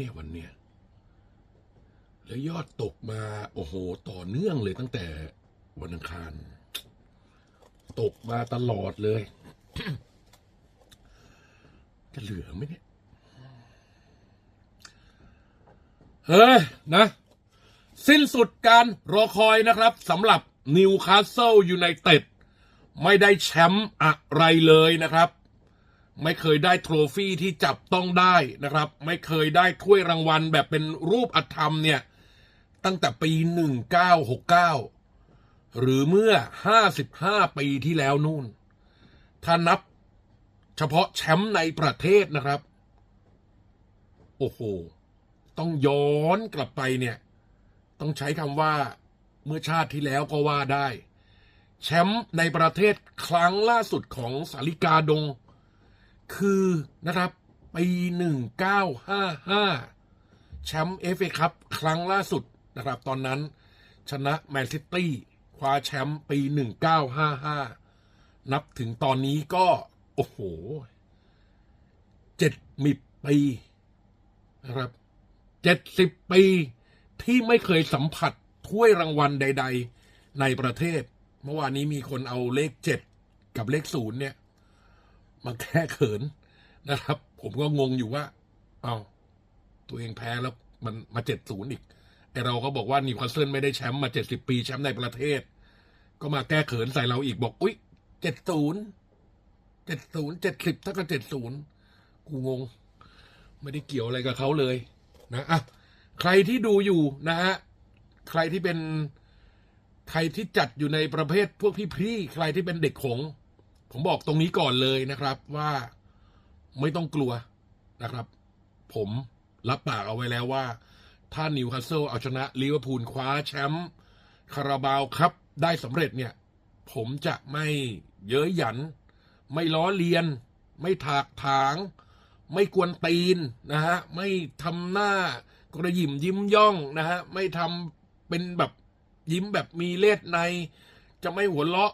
เนี่ยวันเนี้ยแล้วยอดตกมา โอ้โห ต่อเนื่องเลยตั้งแต่วันอังคาร ตกมาตลอดเลย จะเหลือไหมเนี่ยเฮ้ยนะ สิ้นสุดการรอคอยนะครับสำหรับนิวคาสเซิลยูไนเต็ดไม่ได้แชมป์อะไรเลยนะครับ ไม่เคยได้โทรฟี่ที่จับต้องได้นะครับ ไม่เคยได้ถ้วยรางวัลแบบเป็นรูปอธรรมเนี่ย ตั้งแต่ปี 1969 หรือเมื่อ 55 ปีที่แล้วนู่น ถ้านับเฉพาะแชมป์ในประเทศนะครับ โอ้โห ต้องย้อนกลับไปเนี่ย ต้องใช้คำว่าเมื่อชาติที่แล้วก็ว่าได้ แชมป์ในประเทศครั้งล่าสุดของสาริกาดง คือนะครับปีหนึ่งเก้าห้าห้าแชมป์เอฟเอคัพครั้งล่าสุดนะครับ ตอนนั้นชนะแมนซิตี้คว้าแชมป์ปีหนึ่งเก้าห้าห้านับถึงตอนนี้ก็ โอ้โหเจ็ดมิบปีนะครับเจ็ดสิบปีที่ไม่เคยสัมผัสถ้วยรางวัลใด ๆ ในประเทศ เมื่อวานนี้มีคนเอาเลขเจ็ดกับเลขศูนย์เนี่ย มาแก้เขินนะครับ ผมก็งงอยู่ว่า เอาตัวเองแพ้แล้วมันมาเจ็ดศูนย์อีกไอเราก็บอกว่านิวคาสเซิลไม่ได้แชมป์มาเจ็ดสิบปีแชมป์ในประเทศ ก็มาแก้เขินใส่เราอีกบอก อุ๊ยเจ็ดศูนย์เจ็ดศูนย์เจ็ดสิบถ้าก็เจ็ดศูนย์กูงง ไม่ได้เกี่ยวอะไรกับเขาเลย นะอะใครที่ดูอยู่นะฮะใครที่เป็นใครที่จัดอยู่ในประเภทพวกพี่ๆใครที่เป็นเด็กหงส์ ผมบอกตรงนี้ก่อนเลยนะครับว่าไม่ต้องกลัวนะครับ ผมรับปากเอาไว้แล้วว่า ถ้านิวคาสเซิลเอาชนะลิเวอร์พูลคว้าแชมป์คาราบาวครับ ได้สำเร็จเนี่ย ผมจะไม่เย้ยหยัน ไม่ล้อเลียน ไม่ถากถาง ไม่กวนตีนนะฮะไม่ทำหน้ากระยิมยิ้มย่องนะฮะไม่ทำเป็นแบบยิ้มแบบมีเลือดใน จะไม่หัวเราะ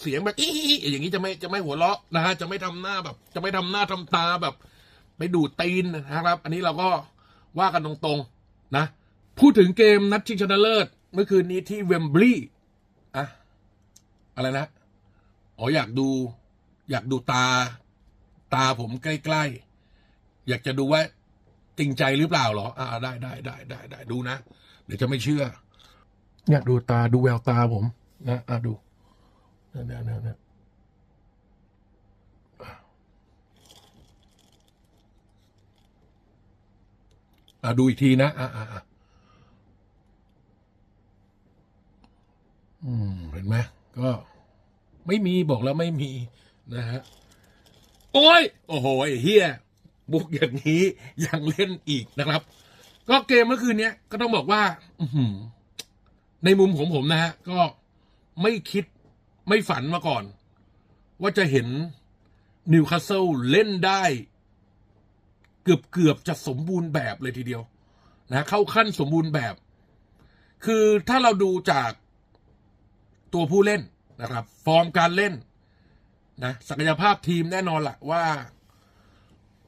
เสียงแบบอีออย่างนี้จะไม่จะไม่หัวเราะนะฮะจะไม่ทำหน้าแบบ จะไม่ทำหน้าทำตาแบบ ไปดูดตีนนะครับ อันนี้เราก็ว่ากันตรงๆนะ พูดถึงเกมนัดชิงชนะเลิศเมื่อคืนนี้ที่เวมบลีย์อะอะไรนะอ๋ออยากดู อยากดูตา ตาผมใกล้ ๆ อยากจะดูว่าจริงใจหรือเปล่าเหรอ อ่าได้ได้ได้ได้ได้ดูนะ เดี๋ยวจะไม่เชื่อ อยากดูตาดูแววตาผม นะอะดู เนี่ยเนี่ยเนี่ยเนี่ยอะดูอีกทีนะ อะอะอะอืม เห็นไหมก็ไม่มีบอกแล้วไม่มีนะฮะ โอ้ย โอ้โหไอ้เฮียบุกอย่างนี้ยังเล่นอีกนะครับ ก็เกมเมื่อคืนเนี้ยก็ต้องบอกว่าอืในมุมของผมนะฮะ ก็ไม่คิด ไม่ฝันมาก่อน ว่าจะเห็นนิวคาสเซิลเล่นได้ เกือบเกือบจะสมบูรณ์แบบเลยทีเดียวนะเข้าขั้นสมบูรณ์แบบ คือถ้าเราดูจากตัวผู้เล่นนะครับ ฟอร์มการเล่นนะศักยภาพทีมแน่นอนละว่า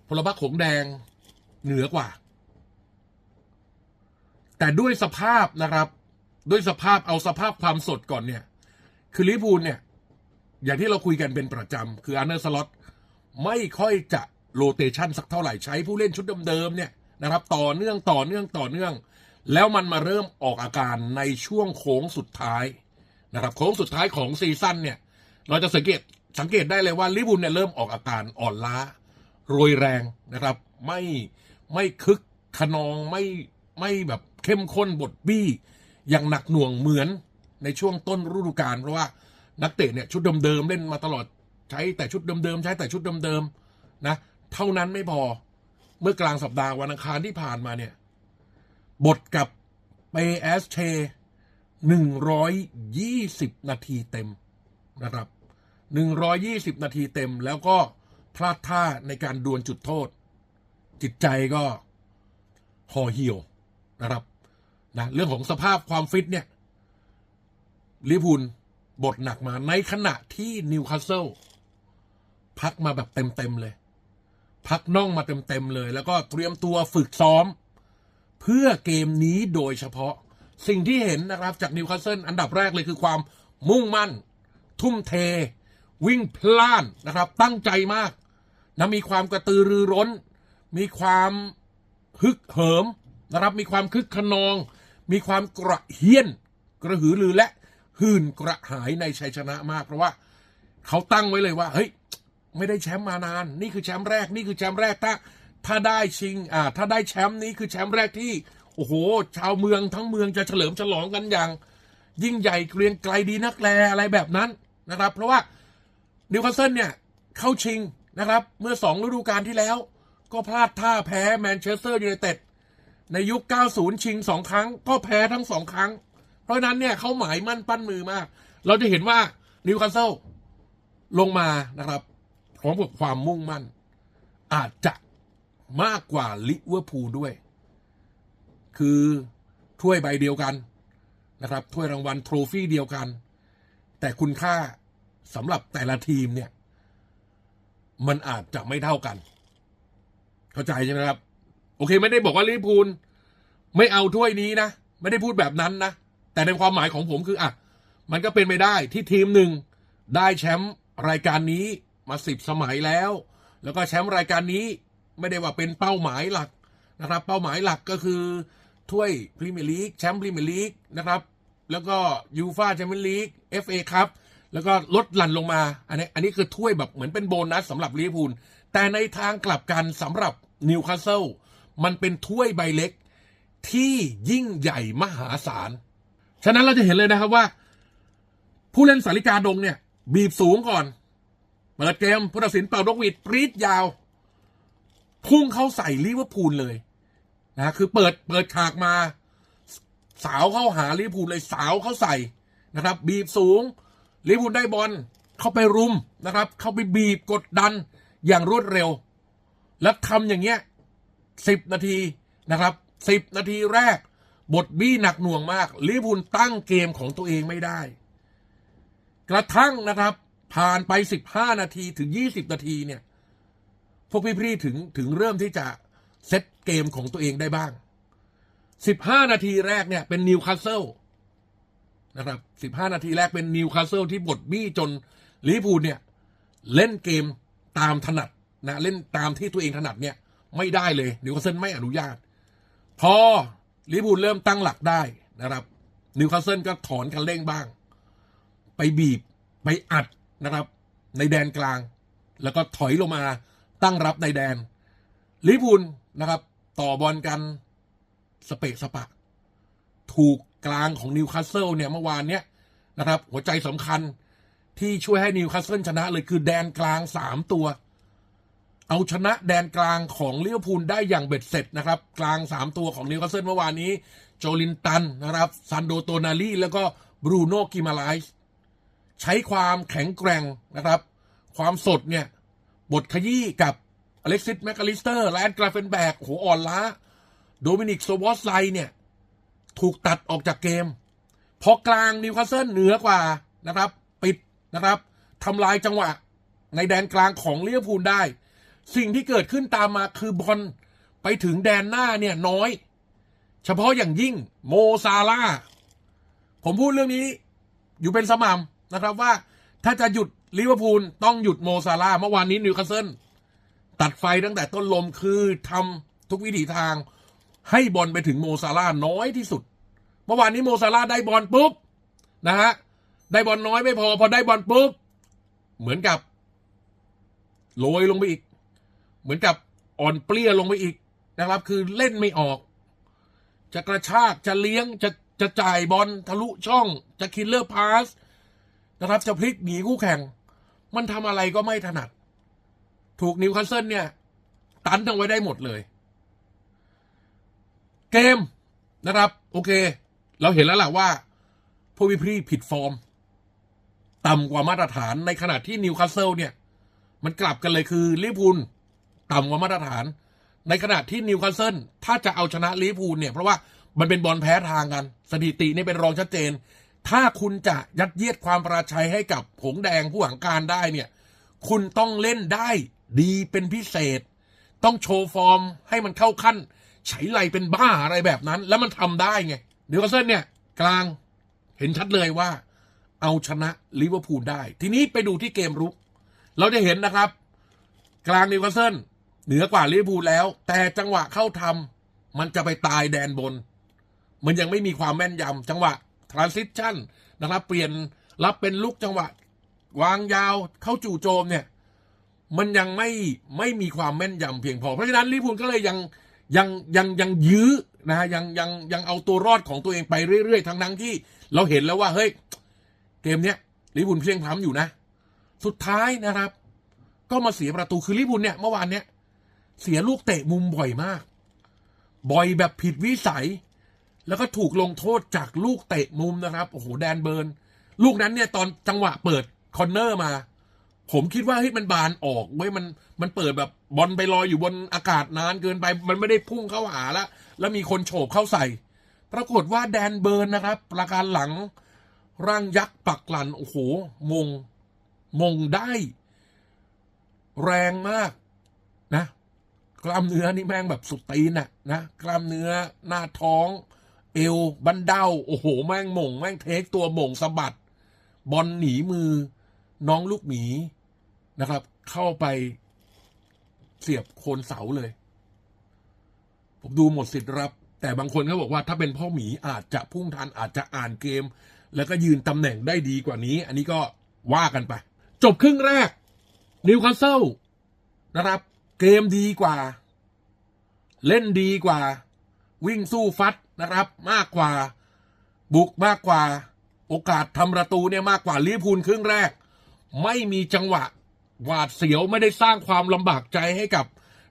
พลพรรคหงแดงเหนือกว่า แต่ด้วยสภาพนะครับ ด้วยสภาพเอาสภาพความสดก่อนเนี่ย คือลิพูลเนี่ย อย่างที่เราคุยกันเป็นประจำ คืออันเดอร์สล็อตไม่ค่อยจะโรเตชันสักเท่าไหร่ใช้ผู้เล่นชุดเดิมๆเนี่ยนะครับ ต่อเนื่องต่อเนื่องต่อเนื่อง แล้วมันมาเริ่มออกอาการในช่วงโค้งสุดท้ายนะครับโค้งสุดท้ายของซีซั่นเนี่ยเราจะสังเกตสังเกตได้เลยว่าลิเวอร์พูลเนี่ยเริ่มออกอาการอ่อนล้า โรยแรงนะครับ ไม่ไม่คึกขนองไม่ไม่แบบเข้มข้นบทบี้อย่างหนักหน่วงเหมือน ในช่วงต้นฤดูกาลเพราะว่านักเตะเนี่ยชุดเดิมๆเล่นมาตลอดใช้แต่ชุดเดิมๆใช้แต่ชุดเดิมๆนะ เท่านั้นไม่พอเมื่อกลางสัปดาห์วันอังคารที่ผ่านมาเนี่ย บทกับเปเอสเชหนึ่งร้อยยี่สิบนาทีเต็มนะครับหนึ่งร้อยี่สิบนาทีเต็ม แล้วก็พลาดท่าในการดวลจุดโทษ จิตใจก็ห่อเหี่ยวนะครับนะเรื่องของสภาพความฟิตเนี่ย ลิพูลบทหนักมา ในขณะที่นิวคาสเซิลพักมาแบบเต็มๆเลย พักน่องมาเต็มๆเลย แล้วก็เตรียมตัวฝึกซ้อม เพื่อเกมนี้โดยเฉพาะสิ่งที่เห็นนะครับจากนิวคาสเซิลอันดับแรกเลยคือความมุ่งมั่น ทุ่มเท วิ่งพล่านนะครับ ตั้งใจมากนะมีความกระตือรือร้น มีความฮึกเหิมนะครับ มีความคึกขนอง มีความกระเฮี้ยน กระหือรือและ หื่นกระหายในชัยชนะมากเพราะว่าเขาตั้งไว้เลยว่า เฮ้ย ไม่ได้แชมป์มานาน นี่คือแชมป์แรกนี่คือแชมป์แรกถ้าถ้าได้ชิงอ่าถ้าได้แชมป์นี้คือแชมป์แรกที่ โอ้โห ชาวเมืองทั้งเมืองจะเฉลิมฉลองกันอย่าง ยิ่งใหญ่เกรียงไกลดีนักแลอะไรแบบนั้นนะครับ เพราะว่านิวคาสเซิลเนี่ยเข้าชิงนะครับ เมื่อสองฤดูกาลที่แล้ว ก็พลาดท่าแพ้แมนเชสเตอร์ยูไนเต็ดในยุค 90 ชิงสองครั้ง ก็แพ้ทั้งสองครั้ง เพราะนั้นเนี่ยเขาหมายมั่นปั้นมือมาก เราจะเห็นว่านิวคาสเซิลลงมานะครับพร้อมกับความมุ่งมั่น อาจจะมากกว่าลิเวอร์พูลด้วย คือถ้วยใบเดียวกันนะครับถ้วยรางวัลโทรฟี่เดียวกัน แต่คุณค่าสำหรับแต่ละทีมเนี่ย มันอาจจะไม่เท่ากัน เข้าใจใช่ไหมครับ โอเค ไม่ได้บอกว่าลิเวอร์พูลไม่เอาถ้วยนี้นะ ไม่ได้พูดแบบนั้นนะ แต่ในความหมายของผมคืออะมันก็เป็นไปได้ที่ทีมหนึ่งได้แชมป์รายการนี้มาสิบสมัยแล้ว แล้วก็แชมป์รายการนี้ไม่ได้ว่าเป็นเป้าหมายหลักนะครับ เป้าหมายหลักก็คือถ้วยพรีเมียร์ลีกแชมป์พรีเมียร์ลีกนะครับ แล้วก็ยูฟาแชมเปี้ยนลีกเอฟเอคัพแล้วก็ลดหลั่นลงมา อันนี้อันนี้คือถ้วยแบบเหมือนเป็นโบนัสสำหรับลิเวอร์พูล แต่ในทางกลับกันสำหรับนิวคาสเซิลมันเป็นถ้วยใบเล็กที่ยิ่งใหญ่มหาศาล ฉะนั้นเราจะเห็นเลยนะครับว่า ผู้เล่นสาริกาดงเนี่ย บีบสูงก่อน เปิดเกมผู้ตัดสินเป่านกหวีดปรีดยาว พุ่งเข้าใส่ลิเวอร์พูลเลยนะคือเปิดเปิดฉากมา สาวเข้าหาลิเวอร์พูลเลยสาวเข้าใส่นะครับ บีบสูงลิเวอร์พูลได้บอลเข้าไปรุมนะครับ เข้าไปบีบกดดันอย่างรวดเร็ว แล้วทำอย่างเงี้ยสิบนาทีนะครับสิบนาทีแรก บทบี้หนักหน่วงมากลิเวอร์พูลตั้งเกมของตัวเองไม่ได้ กระทั่งนะครับ ผ่านไปสิบห้านาทีถึงยี่สิบนาทีเนี่ย พวกพี่ๆถึงถึงเริ่มที่จะเซตเกมของตัวเองได้บ้างสิบห้านาทีแรกเนี่ยเป็นนิวคาสเซิลนะครับสิบห้านาทีแรกเป็นนิวคาสเซิลที่บทบี้จนลิเวอร์พูลเนี่ยเล่นเกมตามถนัดนะเล่นตามที่ตัวเองถนัดเนี่ย ไม่ได้เลยนิวคาสเซิลไม่อนุญาต พอ ลิเวอร์พูลเริ่มตั้งหลักได้นะครับนิวคาสเซิลก็ถอนคันเร่งบ้าง ไปบีบไปอัดนะครับ ในแดนกลาง แล้วก็ถอยลงมาตั้งรับในแดนลิเวอร์พูลนะครับ ต่อบอลกันสเปะสปะ ถูกกลางของนิวคาสเซิลเนี่ยเมื่อวานเนี้ยนะครับ หัวใจสำคัญที่ช่วยให้นิวคาสเซิลชนะเลยคือแดนกลางสามตัว เอาชนะแดนกลางของลิเวพูลได้อย่างเบ็ดเสร็จนะครับ กลางสามตัวของนิวคาสเซิลเมื่อวานนี้ โจลินตันนะครับซันโดโตนาลีแล้วก็บรูโน่กิมาไลส์ใช้ความแข็งแกร่งนะครับ ความสดเนี่ย บทขยี้กับอเล็กซิสแมคคาลิสเตอร์แลนกราเฟนแบกโหอ่อนล้า โดมินิกโซวอสไลเนี่ย ถูกตัดออกจากเกม พอกลางนิวคาสเซิลเหนือกว่านะครับ ปิดนะครับทำลายจังหวะในแดนกลางของลิเวพูลได้ สิ่งที่เกิดขึ้นตามมาคือบอลไปถึงแดนหน้าเนี่ยน้อย เฉพาะอย่างยิ่งโมซาลาผมพูดเรื่องนี้อยู่เป็นสม่ำนะครับว่าถ้าจะหยุดลิเวอร์พูลต้องหยุดโมซาลาเมื่อวานนี้นิวคาสเซิลตัดไฟตั้งแต่ต้นลมคือทำทุกวิถีทาง ให้บอลไปถึงโมซาลาน้อยที่สุด เมื่อวานนี้โมซาลาได้บอลปุ๊บนะฮะได้บอลน้อยไม่พอพอได้บอลปุ๊บเหมือนกับโรยลงไปอีก เหมือนกับอ่อนเปลี้ยลงไปอีกนะครับ คือเล่นไม่ออก จะกระชากจะเลี้ยงจะจะจ่ายบอลทะลุช่อง จะคิลเลอร์พาสนะครับ จะพลิกหนีคู่แข่ง มันทำอะไรก็ไม่ถนัด ถูกนิวคาสเซิลเนี่ย ตันทั้งไว้ได้หมดเลย เกมนะครับ โอเค เราเห็นแล้วแหละว่าพวกวิพรีผิดฟอร์ม ต่ำกว่ามาตรฐานในขณะที่นิวคาสเซิลเนี่ย มันกลับกันเลยคือลิเวอร์พูล ต่ำกว่ามาตรฐาน ในขณะที่นิวคาสเซิลถ้าจะเอาชนะลิเวอร์พูลเนี่ย เพราะว่ามันเป็นบอลแพ้ทางกัน สถิตินี่เป็นรองชัดเจน ถ้าคุณจะยัดเยียดความประชัยให้กับผงแดงผู้หวังการได้เนี่ย คุณต้องเล่นได้ดีเป็นพิเศษ ต้องโชว์ฟอร์มให้มันเข้าขั้นไฉไลเป็นบ้าอะไรแบบนั้น แล้วมันทำได้ไงนิวคาสเซิลเนี่ยกลางเห็นชัดเลยว่า เอาชนะลิเวอร์พูลได้ ทีนี้ไปดูที่เกมรุก เราจะเห็นนะครับ กลางนิวคาสเซิล เหนือกว่าลิเวอร์พูลแล้ว แต่จังหวะเข้าทำมันจะไปตายแดนบน มันยังไม่มีความแม่นยำจังหวะ transition นะครับ เปลี่ยนรับเป็นลูกจังหวะ วางยาวเข้าจู่โจมเนี่ย มันยังไม่ไม่มีความแม่นยำเพียงพอ เพราะฉะนั้นลิเวอร์พูลก็เลยยังยังยังยังยื้อนะฮะยังยังยังเอาตัวรอดของตัวเองไปเรื่อยๆ ทั้งทั้งที่เราเห็นแล้วว่าเฮ้ยเกมเนี้ยลิเวอร์พูลเพียงพล้ำอยู่นะ สุดท้ายนะครับ ก็มาเสียประตูคือลิเวอร์พูลเนี่ยเมื่อวานเนี้ย เสียลูกเตะมุมบ่อยมาก บ่อยแบบผิดวิสัย แล้วก็ถูกลงโทษจากลูกเตะมุมนะครับโอ้โหแดนเบิร์น ลูกนั้นเนี่ยตอนจังหวะเปิดคอนเนอร์มา ผมคิดว่าเฮ้ยมันบานออกเว้ยมันมันเปิดแบบบอลไปลอยอยู่บนอากาศนานเกินไปมันไม่ได้พุ่งเข้าหาล้วแล้วมีคนโฉบเข้าใส่ ปรากฏว่าแดนเบิร์นนะครับ ประการหลังร่างยักษ์ปักหลันโอ้โหมงมงได้ แรงมากนะ กล้ามเนื้อนี่แม่งแบบสุดตีนน่ะนะกล้ามเนื้อหน้าท้อง เอวบันเดาโอ้โห แม่งหม่งแม่งเทคตัวหม่งสะบัด บอลหนีมือ น้องลูกหมีนะครับ เข้าไปเสียบโคนเสาเลย ผมดูหมดสิทธิ์รับ แต่บางคนเขาบอกว่าถ้าเป็นพ่อหมีอาจจะพุ่งทันอาจจะอ่านเกม แล้วก็ยืนตำแหน่งได้ดีกว่านี้ อันนี้ก็ว่ากันไป จบครึ่งแรกนิวคาสเซิลนะครับ เกมดีกว่า เล่นดีกว่า วิ่งสู้ฟัดนะครับ มากกว่า บุกมากกว่า โอกาสทำประตูเนี่ยมากกว่าลิเวอร์พูลครึ่งแรก ไม่มีจังหวะหวาดเสียวไม่ได้สร้างความลำบากใจให้กับ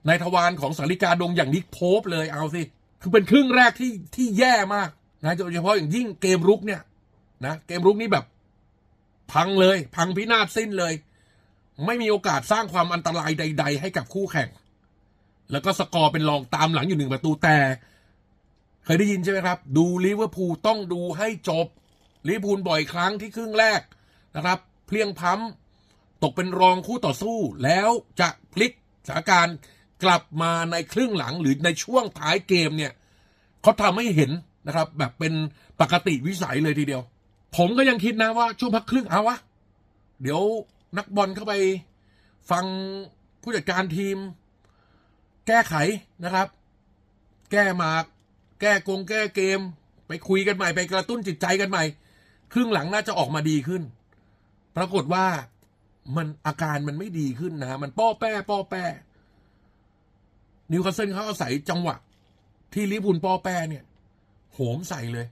นายทวารของสาริกาดงอย่างนิกโพปเลยเอาสิ คือเป็นครึ่งแรกที่ที่แย่มากนะโดยเฉพาะอย่างยิ่งเกมรุกเนี่ยนะเกมรุกนี่แบบ พังเลย พังพินาศสิ้นเลย ไม่มีโอกาสสร้างความอันตรายใด ๆ ให้กับคู่แข่ง แล้วก็สกอร์เป็นรองตามหลังอยู่หนึ่งประตูแต่ เคยได้ยินใช่ไหมครับ ดูลิเวอร์พูลต้องดูให้จบลิเวอร์พูลบ่อยครั้งที่ครึ่งแรกนะครับ เพลียงพล้ำตกเป็นรองคู่ต่อสู้ แล้วจะพลิกสถานการณ์กลับมาในครึ่งหลังหรือในช่วงท้ายเกมเนี่ยเขาทำให้เห็นนะครับ แบบเป็นปกติวิสัยเลยทีเดียว ผมก็ยังคิดนะว่าช่วงพักครึ่งเอาวะเดี๋ยว นักบอลเข้าไปฟังผู้จัดการทีม แก้ไขนะครับ แก้หมากแก้กงแก้เกม ไปคุยกันใหม่ไปกระตุ้นจิตใจกันใหม่ ครึ่งหลังน่าจะออกมาดีขึ้น ปรากฏว่ามันอาการมันไม่ดีขึ้นนะฮะมันป้อแป้ป้อแป้นิวคาสเซิลเขาอาศัยจังหวะ ที่ลิเวอร์พูลป้อแป้เนี่ย โหมใส่เลย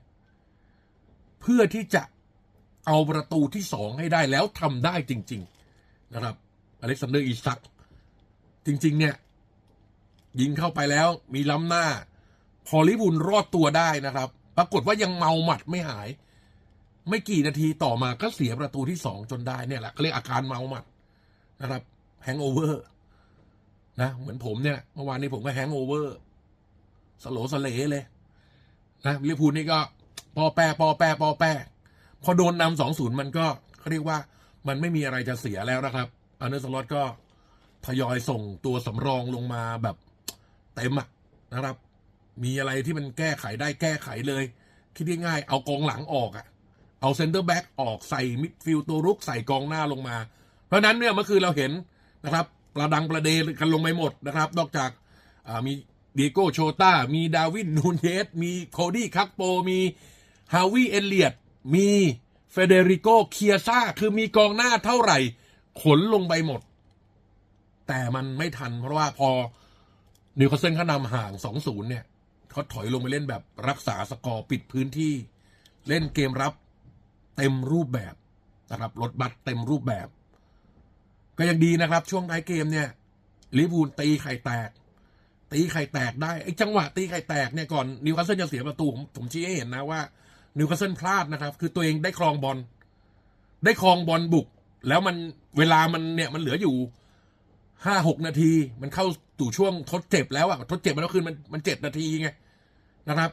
เพื่อที่จะ เอาประตูที่สองให้ได้แล้วทำได้จริง ๆ นะครับอเล็กซานเดอร์อีซัก จริง ๆ เนี่ย ยิงเข้าไปแล้ว มีล้ำหน้า พอลิเวอร์พูลรอดตัวได้นะครับ ปรากฏว่ายังเมาหมัดไม่หาย ไม่กี่นาทีต่อมาก็เสียประตูที่สองจนได้เนี่ยแหละเขาเรียกอาการเมาหมัดนะครับแฮงโอเวอร์นะเหมือนผมเนี่ยเมื่อวานนี้ผมก็แฮงโอเวอร์สโลสเลเลยนะลิเวอร์พูลนี่ก็ ปอแปรปอแปรปอแปร พอโดนนำสองศูนย์มันก็เขาเรียกว่ามันไม่มีอะไรจะเสียแล้วนะครับอันเดอร์สล็อตก็ทยอยส่งตัวสำรองลงมาแบบเต็มอะนะครับ มีอะไรที่มันแก้ไขได้แก้ไขเลย คิดง่ายๆเอากองหลังออกอะเอาเซนเตอร์แบ็กออกใส่มิดฟิลด์ตัวรุกใส่กองหน้าลงมา เพราะนั้นเนี่ยเมื่อคืนเราเห็นนะครับประดังประเดกันลงไปหมดนะครับ นอกจากามีเดโก้โชตามีดาวินนูนเยสมีโคดี้คักโป มีฮาวิเอเลียต มีเฟเดริโกเคียซ่าคือมีกองหน้าเท่าไหร่ ขนลงไปหมด แต่มันไม่ทันเพราะว่าพอนิวคาสเซิลเขานำห่าง2-0เนี่ยเขาถอยลงไปเล่นแบบรักษาสกอร์ปิดพื้นที่ เล่นเกมรับเต็มรูปแบบนะครับรถบัสเต็มรูปแบบ ก็ยังดีนะครับ ช่วงท้ายเกมเนี่ยลิเวอร์พูลตีไข่แตก ตีไข่แตกได้ไอ้จังหวะตีไข่แตกเนี่ยก่อนนิวคาสเซิลจะเสียประตูผมผมชี้ให้เห็นนะว่า นิวคาสเซิลพลาดนะครับ คือตัวเองได้ครองบอลได้ครองบอลบุก แล้วมันเวลามันเนี่ยมันเหลืออยู่ห้าหกนาที มันเข้าตู่ช่วงทดเจ็บแล้วอะทดเจ็บมันก็คือมันมันเจ็ดนาทีไงนะครับ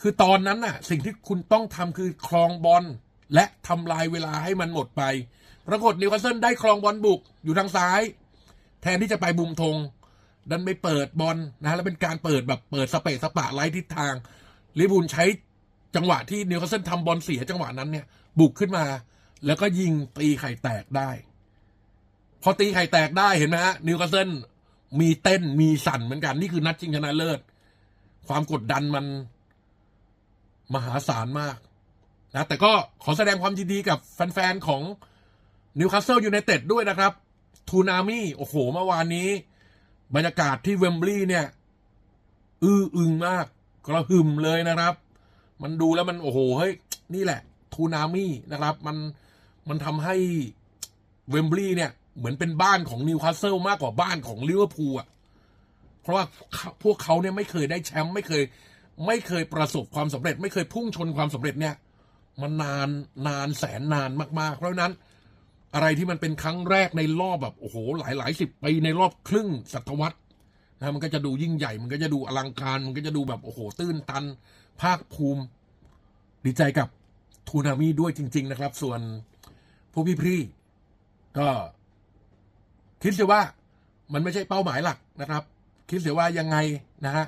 คือตอนนั้นน่ะ สิ่งที่คุณต้องทำคือครองบอลและทำลายเวลาให้มันหมดไป ปรากฏนิวคาสเซิลได้ครองบอลบุกอยู่ทางซ้าย แทนที่จะไปบุมธงดันไปเปิดบอลนะแล้วเป็นการเปิดแบบเปิดสเปซสปะไร้ทิศทางลิเวอร์พูลใช้ จังหวะที่นิวคาสเซิลทำบอลเสียจังหวะนั้นเนี่ย บุกขึ้นมา แล้วก็ยิงตีไข่แตกได้ พอตีไข่แตกได้เห็นไหมฮะนิวคาสเซิลมีเต้นมีสั่นเหมือนกัน นี่คือนัดชิงชนะเลิศ ความกดดันมันมหาศาลมากนะแต่ก็ขอแสดงความยินดีกับแฟนๆของนิวคาสเซิลยูไนเต็ดด้วยนะครับทูนามิโอ้โหเมื่อวานนี้ บรรยากาศที่เวมบลีย์เนี่ย อื้ออึงมาก กระหึ่มเลยนะครับ มันดูแล้วมันโอ้โหเฮ้ยนี่แหละทูนามินะครับมันมันทำให้เวมบลีย์เนี่ย เหมือนเป็นบ้านของนิวคาสเซิลมากกว่าบ้านของลิเวอร์พูลอะเพราะว่าพวกเขาเนี่ยไม่เคยได้แชมป์ไม่เคย ไม่เคยประสบความสำเร็จ ไม่เคยพุ่งชนความสำเร็จเนี่ย มันนานนานแสนนานมากๆ เพราะฉะนั้น อะไรที่มันเป็นครั้งแรกในรอบแบบโอ้โห หลายหลายสิบปีในรอบครึ่งศตวรรษนะมันก็จะดูยิ่งใหญ่ มันก็จะดูอลังการ มันก็จะดูแบบโอ้โห ตื้นตัน ภาคภูมิ ดีใจกับทูนามิด้วยจริง ๆ นะครับ ส่วนพวกพี่ๆก็คิดเสียว่ามันไม่ใช่เป้าหมายหลักนะครับ คิดเสียว่ายังไงนะฮะ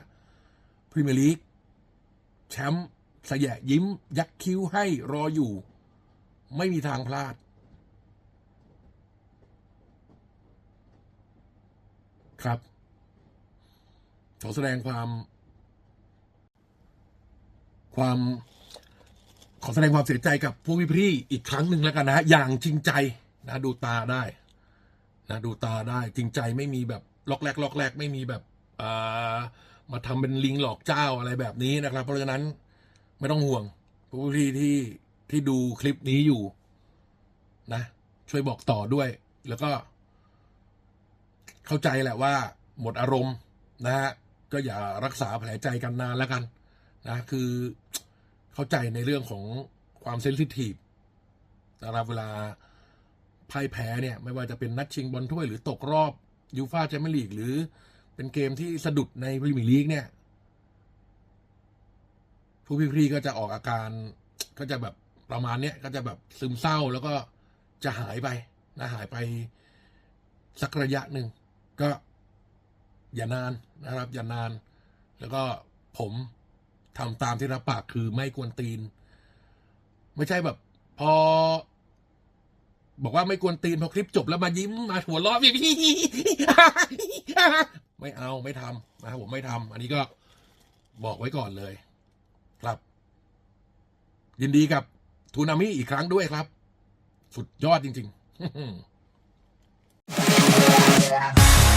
พรีเมียร์ลีกแชมป์สยะยิ้ม ยักคิ้วให้รออยู่ ไม่มีทางพลาด ครับขอแสดงความ ความขอแสดงความเสียใจกับพวกพี่ๆอีกครั้งหนึ่งแล้วกันนะฮะอย่างจริงใจนะดูตาได้นะดูตาได้จริงใจไม่มีแบบล็อกแรกล็อกแรกไม่มีแบบอ่ามาทำเป็นลิงหลอกเจ้าอะไรแบบนี้นะครับ เพราะฉะนั้นไม่ต้องห่วงผู้ที่ที่ที่ดูคลิปนี้อยู่นะ ช่วยบอกต่อด้วย แล้วก็ เข้าใจแหละว่า หมดอารมณ์นะฮะก็อย่ารักษาแผลใจกันนานแล้วกัน นะคือเข้าใจในเรื่องของความเซนซิทีฟนะครับเวลาพ่ายแพ้เนี่ย ไม่ว่าจะเป็นนัดชิงบอลถ้วยหรือตกรอบยูฟาแชมเปี้ยนลีกหรือเป็นเกมที่สะดุดในพรีเมียร์ลีกเนี่ย ผู้พี่ๆก็จะออกอาการก็จะแบบประมาณเนี้ยก็จะแบบซึมเศร้าแล้วก็จะหายไปนะหายไปสักระยะหนึ่งก็อย่านานนะครับ อย่านาน แล้วก็ผม ทำตามที่รับปากคือไม่กวนตีน ไม่ใช่แบบ พอ บอกว่าไม่กวนตีนพอคลิปจบแล้วมายิ้มมาหัวเราะพี่พี่ไม่เอาไม่ทำนะครับผมไม่ทำอันนี้ก็บอกไว้ก่อนเลย ครับ ยินดีกับทูนามิอีกครั้งด้วยครับ สุดยอดจริง ๆ